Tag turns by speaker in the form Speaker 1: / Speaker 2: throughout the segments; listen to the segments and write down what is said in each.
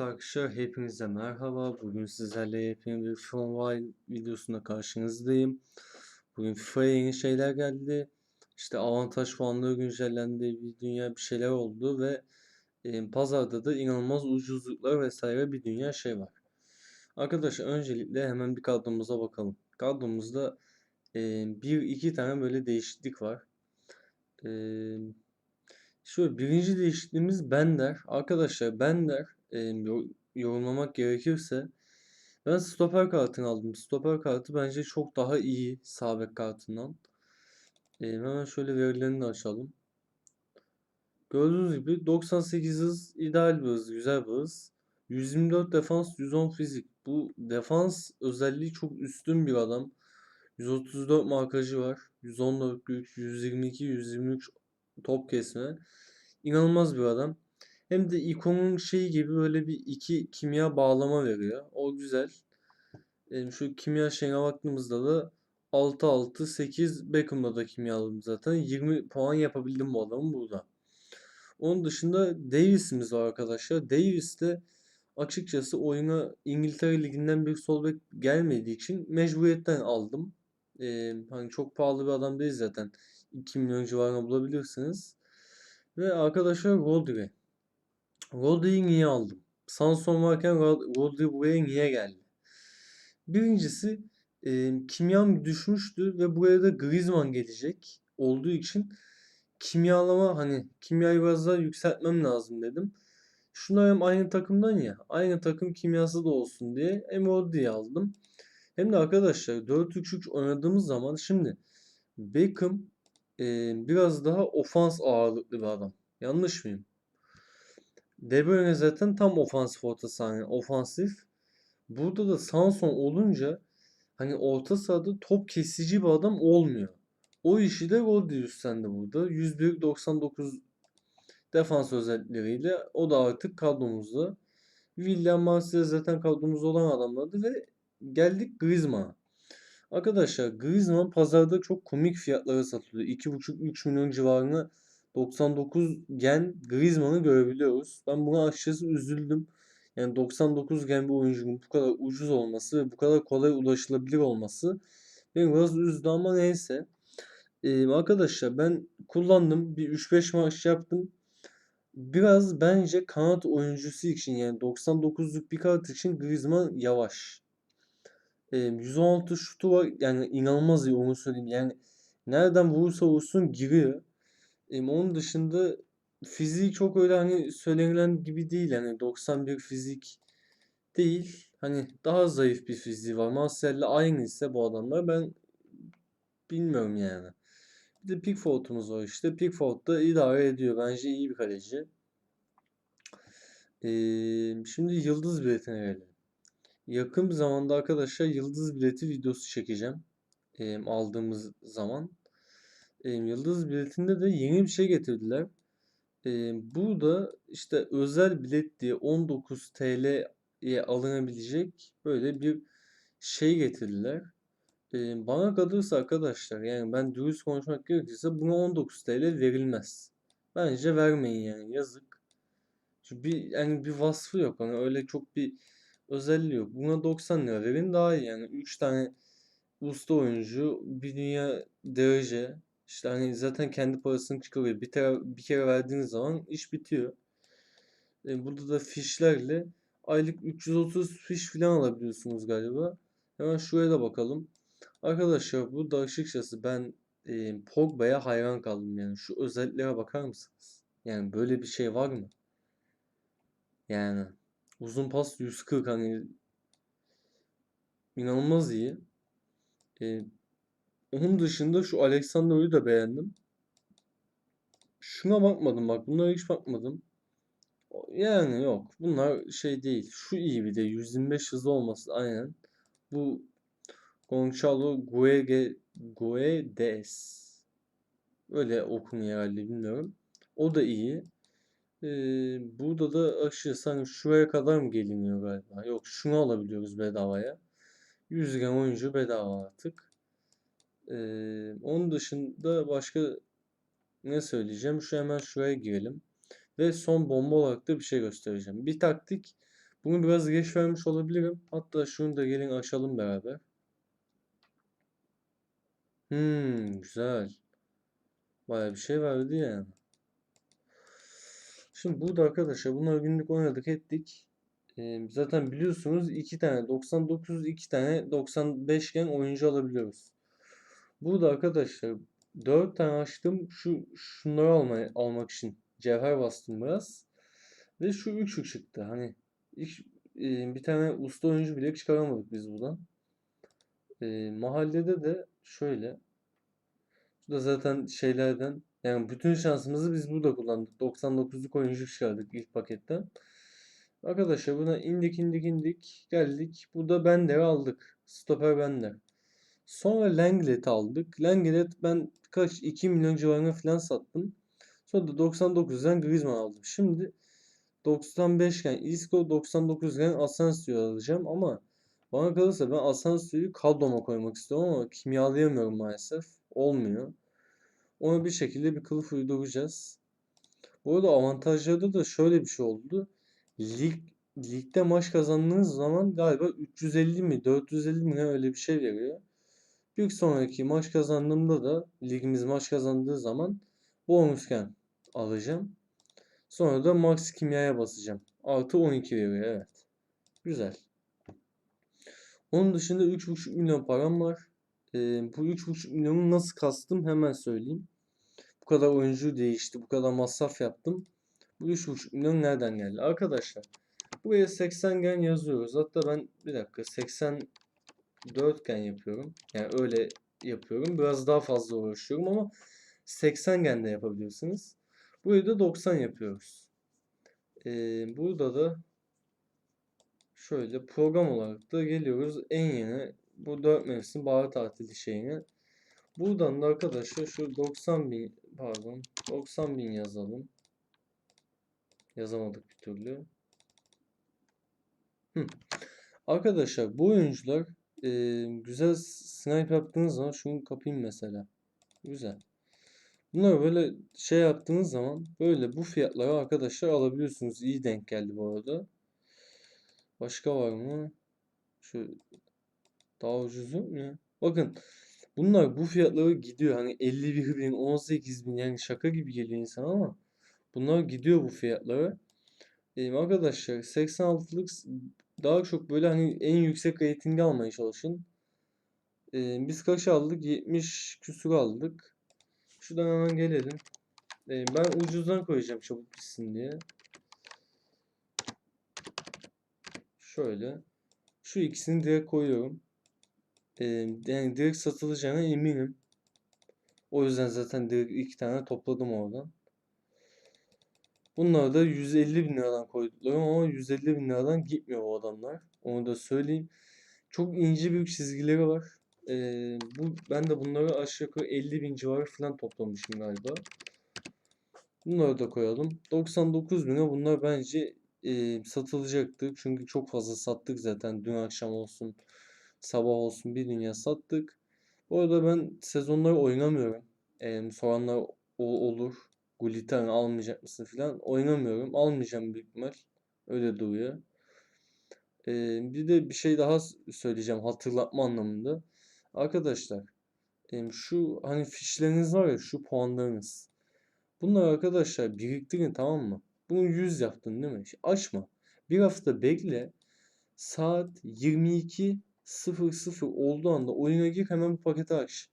Speaker 1: Arkadaşlar hepinize merhaba. Bugün sizlerle yepyeni bir From videosunda karşınızdayım. Bugün FIFA'ya yeni şeyler geldi. İşte avantaj puanları güncellendi, bir dünya bir şeyler oldu ve e, pazarda da inanılmaz ucuzluklar vesaire bir dünya şey var. Arkadaşlar öncelikle hemen bir kadromuza bakalım. Kadromuzda e, bir iki tane böyle değişiklik var. E, şöyle birinci değişikliğimiz Bender. Arkadaşlar Bender e, yorumlamak gerekirse ben stoper kartını aldım. Stoper kartı bence çok daha iyi sağ bek kartından. E, hemen şöyle verilerini de açalım. Gördüğünüz gibi 98 hız ideal bir hız, güzel bir hız. 124 defans, 110 fizik. Bu defans özelliği çok üstün bir adam. 134 markajı var. 114 güç, 122, 123 top kesme. İnanılmaz bir adam. Hem de ikonun şeyi gibi böyle bir iki kimya bağlama veriyor. O güzel. Yani şu kimya şeyine baktığımızda da 6 6 8 Beckham'da da kimya aldım zaten. 20 puan yapabildim bu adamın burada. Onun dışında Davis'imiz var arkadaşlar. Davis de açıkçası oyuna İngiltere Ligi'nden bir sol bek gelmediği için mecburiyetten aldım. Ee, hani çok pahalı bir adam değil zaten. 2 milyon civarına bulabilirsiniz. Ve arkadaşlar Rodri. Rodri'yi niye aldım? Sanson varken Rodri buraya niye geldi? Birincisi e, kimyam düşmüştü ve buraya da Griezmann gelecek olduğu için kimyalama hani kimyayı biraz daha yükseltmem lazım dedim. Şunlar hem aynı takımdan ya. Aynı takım kimyası da olsun diye hem Rodri'yi aldım. Hem de arkadaşlar 4-3-3 oynadığımız zaman şimdi Beckham e, biraz daha ofans ağırlıklı bir adam. Yanlış mıyım? De Bruyne zaten tam ofansif orta saha. Ofansif. Burada da Sanson olunca hani orta sahada top kesici bir adam olmuyor. O işi de Rodri üstlendi burada. 101-99 defans özellikleriyle o da artık kadromuzda. William Marcel zaten kadromuzda olan adamlardı ve geldik Griezmann'a. Arkadaşlar Griezmann pazarda çok komik fiyatlara satılıyor. 2,5-3 milyon civarına 99 gen Griezmann'ı görebiliyoruz. Ben buna açıkçası üzüldüm. Yani 99 gen bir oyuncunun bu kadar ucuz olması ve bu kadar kolay ulaşılabilir olması beni biraz üzdü ama neyse. Ee, arkadaşlar ben kullandım. Bir 3-5 maç yaptım. Biraz bence kanat oyuncusu için yani 99'luk bir kart için Griezmann yavaş. Ee, 116 şutu var. Yani inanılmaz iyi onu söyleyeyim. Yani nereden vurursa vursun giriyor. Emm, onun dışında fiziği çok öyle, hani, söylenilen gibi değil. Hani 91 fizik değil. Hani daha zayıf bir fiziği var. Martial'le aynıysa bu adamlar ben bilmiyorum yani. Bir de Pickford'umuz var işte. Pickford da idare ediyor. Bence iyi bir kaleci. Emm, şimdi yıldız biletine gelelim. Yakın bir zamanda arkadaşlar yıldız bileti videosu çekeceğim. Emm, aldığımız zaman. E, Yıldız biletinde de yeni bir şey getirdiler. E, bu da işte özel bilet diye 19 TL'ye alınabilecek böyle bir şey getirdiler. E, bana kalırsa arkadaşlar yani ben dürüst konuşmak gerekirse buna 19 TL verilmez. Bence vermeyin yani yazık. Çünkü bir yani bir vasfı yok. Hani öyle çok bir özelliği yok. Buna 90 lira verin daha iyi yani. 3 tane usta oyuncu, bir dünya derece, işte hani zaten kendi parasını çıkarıyor. Bir, bir kere verdiğiniz zaman iş bitiyor. E, burada da fişlerle aylık 330 fiş falan alabiliyorsunuz galiba. Hemen şuraya da bakalım. Arkadaşlar bu da açıkçası ben e, Pogba'ya hayran kaldım yani. Şu özelliklere bakar mısınız? Yani böyle bir şey var mı? Yani uzun pas 140 hani inanılmaz iyi. E, onun dışında şu Alexander'ı da beğendim. Şuna bakmadım bak. Bunlara hiç bakmadım. Yani yok. Bunlar şey değil. Şu iyi bir de 125 hızlı olması aynen. Bu Gonçalo Guege Guedes. Öyle okunuyor herhalde bilmiyorum. O da iyi. Ee, burada da aşırı hani şuraya kadar mı geliniyor galiba? Yok şunu alabiliyoruz bedavaya. 100 gram oyuncu bedava artık. Ee, onun dışında başka ne söyleyeceğim? Şu hemen şuraya girelim. Ve son bomba olarak da bir şey göstereceğim. Bir taktik Bunu biraz geç vermiş olabilirim. Hatta şunu da gelin açalım beraber. Hmm, güzel. Baya bir şey verdi yani. Şimdi burada arkadaşlar bunları günlük oynadık ettik. Ee, zaten biliyorsunuz iki tane 99 iki tane 95 gen oyuncu alabiliyoruz. Burada arkadaşlar 4 tane açtım. Şu şunları almaya, almak için cevher bastım biraz. Ve şu 3 çıktı. Hani hiç, e, bir tane usta oyuncu bile çıkaramadık biz buradan. E, mahallede de şöyle. Bu da zaten şeylerden yani bütün şansımızı biz burada kullandık. 99'luk oyuncu çıkardık ilk paketten. Arkadaşlar buna indik indik indik geldik. Burada Bender'i aldık. Stoper Bender. Sonra Lenglet aldık. Lenglet ben kaç 2 milyon civarına falan sattım. Sonra da 99'dan Griezmann aldım. Şimdi 95 iken Isco 99 iken Asensio'yu alacağım ama bana kalırsa ben Asensio'yu kadroma koymak istiyorum ama kimyalayamıyorum maalesef. Olmuyor. Ona bir şekilde bir kılıf uyduracağız. Bu arada avantajlarda da şöyle bir şey oldu. Lig, ligde maç kazandığınız zaman galiba 350 mi 450 mi öyle bir şey veriyor. Bir sonraki maç kazandığımda da ligimiz maç kazandığı zaman bonusken alacağım. Sonra da max kimyaya basacağım. Artı 12 veriyor evet. Güzel. Onun dışında 3.5 milyon param var. Ee, bu 3.5 milyonu nasıl kastım hemen söyleyeyim. Bu kadar oyuncu değişti. Bu kadar masraf yaptım. Bu 3.5 milyon nereden geldi? Arkadaşlar buraya 80 gen yazıyoruz. Hatta ben bir dakika 84 gen yapıyorum. Yani öyle yapıyorum. Biraz daha fazla uğraşıyorum ama 80 gen de yapabilirsiniz. Burayı da 90 yapıyoruz. Ee, burada da şöyle program olarak da geliyoruz en yeni bu 4 mevsim bahar tatili şeyine. Buradan da arkadaşlar şu 90 bin pardon 90 bin yazalım. Yazamadık bir türlü. Hı. Arkadaşlar bu oyuncular e, güzel snipe yaptığınız zaman şunu kapayım mesela. Güzel. Bunları böyle şey yaptığınız zaman böyle bu fiyatlara arkadaşlar alabiliyorsunuz. İyi denk geldi bu arada. Başka var mı? Şu daha ucuz yok mu? Bakın bunlar bu fiyatlara gidiyor. Hani 51 bin, 18 bin yani şaka gibi geliyor insan ama bunlar gidiyor bu fiyatlara. Benim arkadaşlar 86'lık daha çok böyle hani en yüksek ratingi almaya çalışın. Ee, biz kaç aldık? 70 küsur aldık. Şuradan hemen gelelim. Ee, ben ucuzdan koyacağım çabuk bitsin diye. Şöyle. Şu ikisini direkt koyuyorum. Ee, yani direkt satılacağına eminim. O yüzden zaten direkt iki tane topladım oradan. Bunlar da 150 bin liradan koyduklarım ama 150 bin liradan gitmiyor o adamlar. Onu da söyleyeyim. Çok ince bir çizgileri var. Ee, bu ben de bunları aşağı yukarı 50 bin civarı falan toplamışım galiba. Bunları da koyalım. 99 bine bunlar bence e, satılacaktı. Çünkü çok fazla sattık zaten. Dün akşam olsun, sabah olsun bir dünya sattık. Bu arada ben sezonları oynamıyorum. E, soranlar o, olur. Gullitan almayacak mısın falan. Oynamıyorum. Almayacağım büyük ihtimal. Öyle duruyor. E, bir de bir şey daha söyleyeceğim hatırlatma anlamında. Arkadaşlar şu hani fişleriniz var ya şu puanlarınız. Bunları arkadaşlar biriktirin tamam mı? Bunu 100 yaptın değil mi? Açma. Bir hafta bekle. Saat 22.00 olduğu anda oyuna gir hemen bu paketi aç.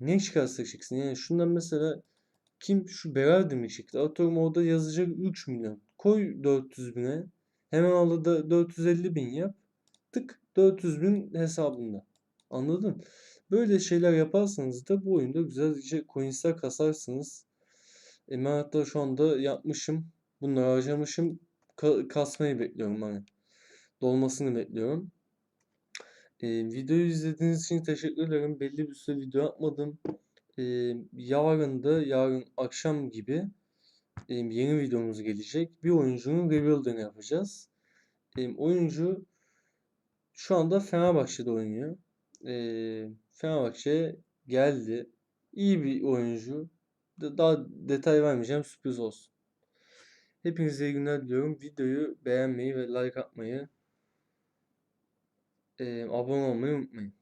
Speaker 1: Ne çıkarsa çıksın. Yani şundan mesela kim şu Berardi mi çıktı? Atıyorum orada yazacak 3 milyon. Koy 400 bine. Hemen al da 450 bin yap. Tık 400 bin hesabında. Anladın? Böyle şeyler yaparsanız da bu oyunda güzelce coinsler kasarsınız. E ben hatta şu anda yapmışım. Bunları harcamışım. Ka kasmayı bekliyorum hani. Dolmasını bekliyorum. E, videoyu izlediğiniz için teşekkür ederim. Belli bir süre video yapmadım. E, yarın da yarın akşam gibi e, yeni videomuz gelecek. Bir oyuncunun rebuild'ını yapacağız. E, oyuncu şu anda Fenerbahçe'de oynuyor. E, Fenerbahçe'ye geldi. İyi bir oyuncu. Daha detay vermeyeceğim sürpriz olsun. Hepinize iyi günler diliyorum. Videoyu beğenmeyi ve like atmayı, eee, abone olmayı unutmayın.